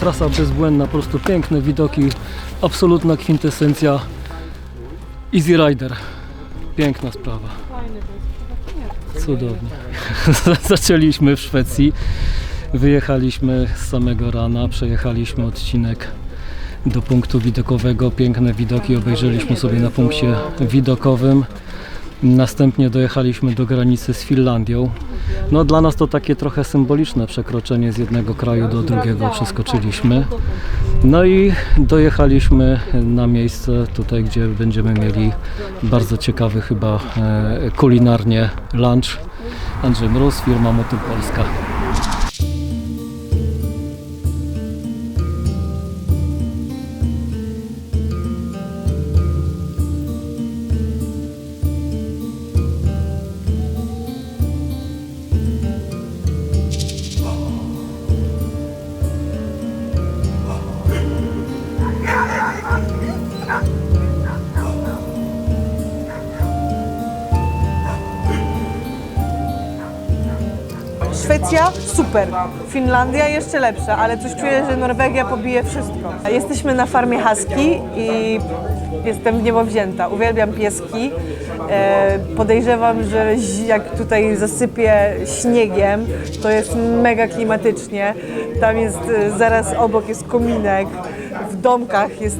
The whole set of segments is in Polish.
trasa bezbłędna, po prostu piękne widoki, absolutna kwintesencja Easy Rider. Piękna sprawa. Cudownie. Zaczęliśmy w Szwecji, wyjechaliśmy z samego rana, przejechaliśmy odcinek do punktu widokowego. Piękne widoki obejrzeliśmy sobie na punkcie widokowym. Następnie dojechaliśmy do granicy z Finlandią. No dla nas to takie trochę symboliczne przekroczenie z jednego kraju do drugiego przeskoczyliśmy. No i dojechaliśmy na miejsce tutaj, gdzie będziemy mieli bardzo ciekawy chyba e, kulinarnie lunch. Andrzej Mróz, firma Motyl Polska. Szwecja super, Finlandia jeszcze lepsza, ale coś czuję, że Norwegia pobije wszystko. Jesteśmy na farmie Husky i jestem w niebo wzięta. Uwielbiam pieski. E, podejrzewam, że jak tutaj zasypie śniegiem, to jest mega klimatycznie. Tam jest e, zaraz obok jest kominek, w domkach jest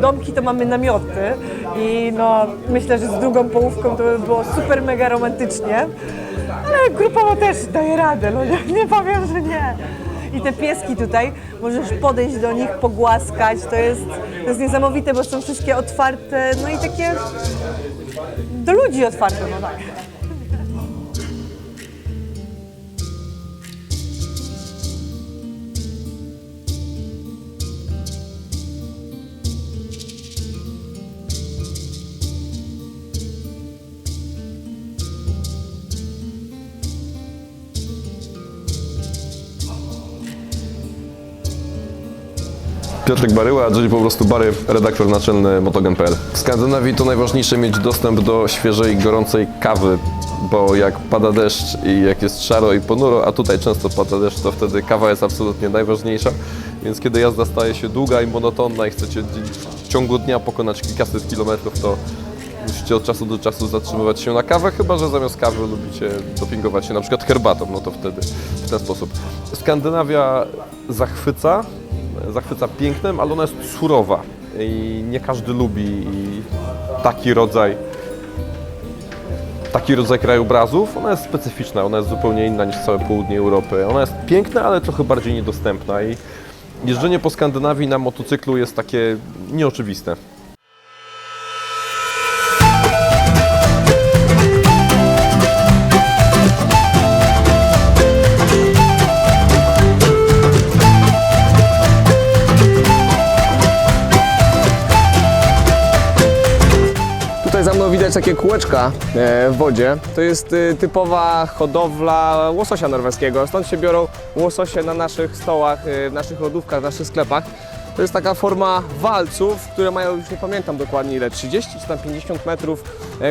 domki to mamy namioty i no myślę, że z drugą połówką to by było super mega romantycznie, grupowo też daje radę, no nie, nie powiem, że nie. I te pieski tutaj, możesz podejść do nich, pogłaskać, to jest, to jest niesamowite, bo są wszystkie otwarte, no i takie do ludzi otwarte, no tak. Piotrek Baryła, a dziś po prostu Bary, redaktor naczelny motogen.pl. W Skandynawii to najważniejsze mieć dostęp do świeżej, gorącej kawy, bo jak pada deszcz i jak jest szaro i ponuro, a tutaj często pada deszcz, to wtedy kawa jest absolutnie najważniejsza. Więc kiedy jazda staje się długa i monotonna i chcecie w ciągu dnia pokonać kilkaset kilometrów, to musicie od czasu do czasu zatrzymywać się na kawę, chyba że zamiast kawy lubicie dopingować się na przykład herbatą, no to wtedy w ten sposób. Skandynawia zachwyca, zachwyca pięknem, ale ona jest surowa i nie każdy lubi taki rodzaj taki rodzaj krajobrazów. Ona jest specyficzna, ona jest zupełnie inna niż całe południe Europy. Ona jest piękna, ale trochę bardziej niedostępna i jeżdżenie po Skandynawii na motocyklu jest takie nieoczywiste. Widać takie kółeczka e, w wodzie. To jest e, typowa hodowla łososia norweskiego. Stąd się biorą łososie na naszych stołach, e, w naszych lodówkach, w naszych sklepach. To jest taka forma walców, które mają, już nie pamiętam dokładnie ile, 30 czy tam 50 metrów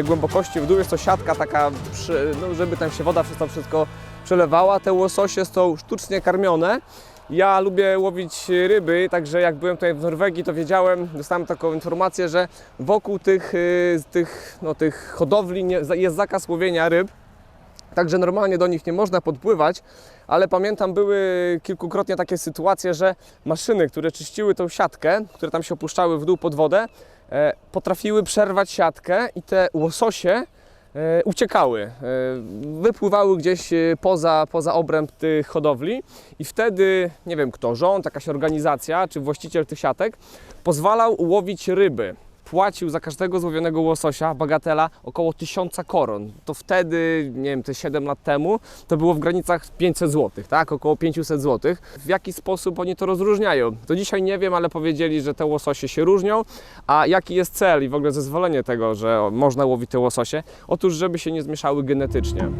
głębokości w dół. Jest to siatka taka, no, żeby tam się woda przez to wszystko przelewała. Te łososie są sztucznie karmione. Ja lubię łowić ryby, także jak byłem tutaj w Norwegii, to wiedziałem, dostałem taką informację, że wokół tych, y, tych, no, tych hodowli jest zakaz łowienia ryb. Także normalnie do nich nie można podpływać, ale pamiętam były kilkukrotnie takie sytuacje, że maszyny, które czyściły tą siatkę, które tam się opuszczały w dół pod wodę, e, potrafiły przerwać siatkę i te łososie uciekały, e, wypływały gdzieś e, poza, poza obręb tych hodowli i wtedy, nie wiem kto, rząd, jakaś organizacja czy właściciel tych siatek pozwalał łowić ryby. Płacił za każdego złowionego łososia, bagatela, około 1000 koron. To wtedy, nie wiem, te 7 lat temu, to było w granicach 500 zł, tak? Około 500 zł. W jaki sposób oni to rozróżniają? To dzisiaj nie wiem, ale powiedzieli, że te łososie się różnią. A jaki jest cel i w ogóle zezwolenie tego, że można łowić te łososie? Otóż, żeby się nie zmieszały genetycznie.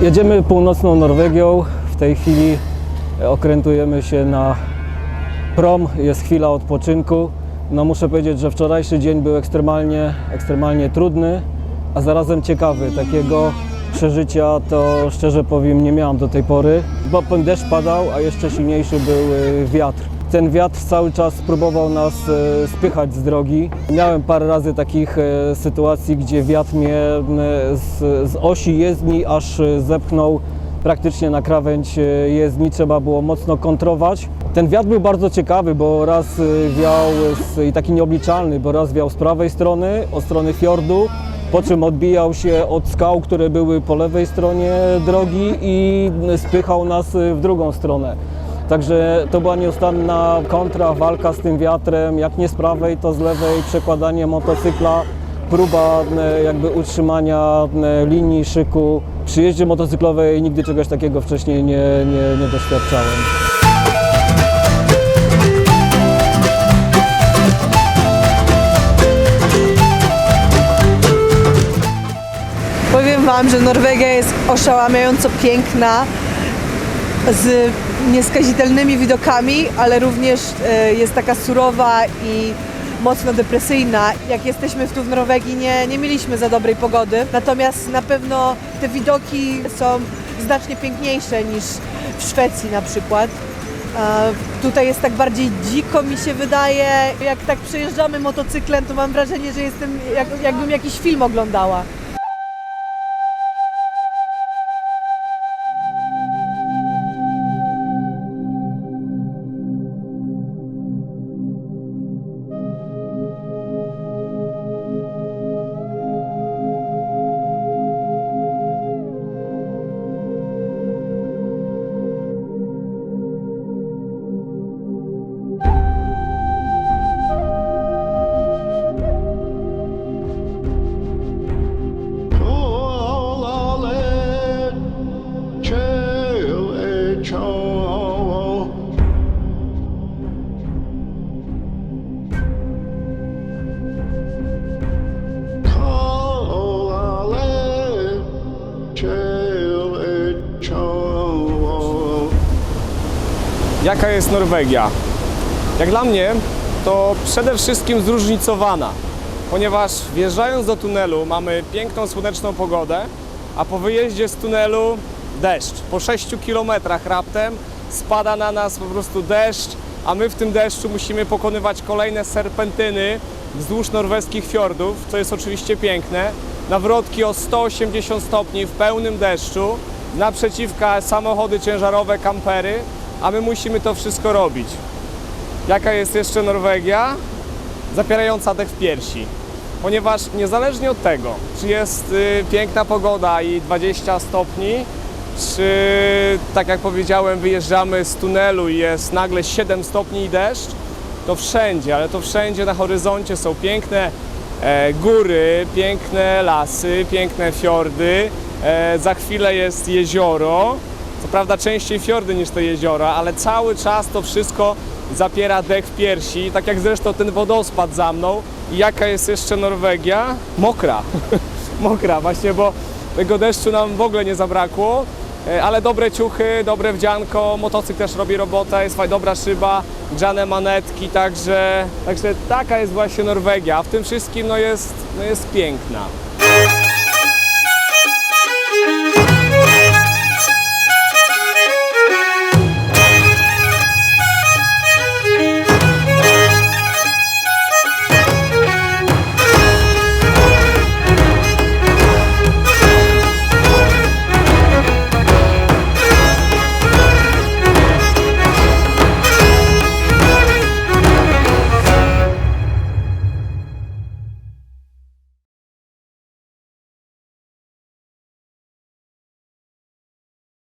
Jedziemy północną Norwegią. W tej chwili okrętujemy się na prom. Jest chwila odpoczynku. No muszę powiedzieć, że wczorajszy dzień był ekstremalnie, ekstremalnie trudny, a zarazem ciekawy. Takiego przeżycia to szczerze powiem nie miałam do tej pory, bo deszcz padał, a jeszcze silniejszy był y, wiatr. Ten wiatr cały czas próbował nas e, spychać z drogi. Miałem parę razy takich e, sytuacji, gdzie wiatr mnie z, z osi jezdni aż e, zepchnął praktycznie na krawędź jezdni. Trzeba było mocno kontrować. Ten wiatr był bardzo ciekawy, bo raz wiał z, i taki nieobliczalny, bo raz wiał z prawej strony, od strony fiordu, po czym odbijał się od skał, które były po lewej stronie drogi i spychał nas w drugą stronę. Także to była nieustanna kontra, walka z tym wiatrem, jak nie z prawej, to z lewej, przekładanie motocykla, próba e, jakby utrzymania e, linii szyku. Przy jeździe motocyklowej nigdy czegoś takiego wcześniej nie, nie, nie doświadczałem. Powiem Wam, że Norwegia jest oszałamiająco piękna, z nieskazitelnymi widokami, ale również e, jest taka surowa i mocno depresyjna. Jak jesteśmy tu w Norwegii, nie, nie mieliśmy za dobrej pogody, natomiast na pewno te widoki są znacznie piękniejsze niż w Szwecji na przykład. Tutaj jest tak bardziej dziko mi się wydaje. Jak tak przejeżdżamy motocyklem, to mam wrażenie, że jestem jak, jakbym jakiś film oglądała. Jaka jest Norwegia? Jak dla mnie to przede wszystkim zróżnicowana, ponieważ wjeżdżając do tunelu mamy piękną słoneczną pogodę, a po wyjeździe z tunelu deszcz. Po 6 kilometrach raptem spada na nas po prostu deszcz, a my w tym deszczu musimy pokonywać kolejne serpentyny wzdłuż norweskich fiordów, co jest oczywiście piękne. Nawrotki o 180 stopni w pełnym deszczu, naprzeciwka samochody ciężarowe, kampery, a my musimy to wszystko robić. Jaka jest jeszcze Norwegia? Zapierająca dech w piersi. Ponieważ niezależnie od tego, czy jest y, piękna pogoda i 20 stopni, czy tak jak powiedziałem, wyjeżdżamy z tunelu i jest nagle 7 stopni i deszcz, to wszędzie, ale to wszędzie na horyzoncie są piękne e, góry, piękne lasy, piękne fiordy. E, za chwilę jest jezioro. Co prawda częściej fiordy niż te jeziora, ale cały czas to wszystko zapiera dech w piersi, tak jak zresztą ten wodospad za mną. I jaka jest jeszcze Norwegia? Mokra. Mokra właśnie, bo tego deszczu nam w ogóle nie zabrakło. E, Ale dobre ciuchy, dobre wdzianko, motocykl też robi robotę, jest dobra szyba, grzane manetki, także, także taka jest właśnie Norwegia. W tym wszystkim no jest, no jest piękna.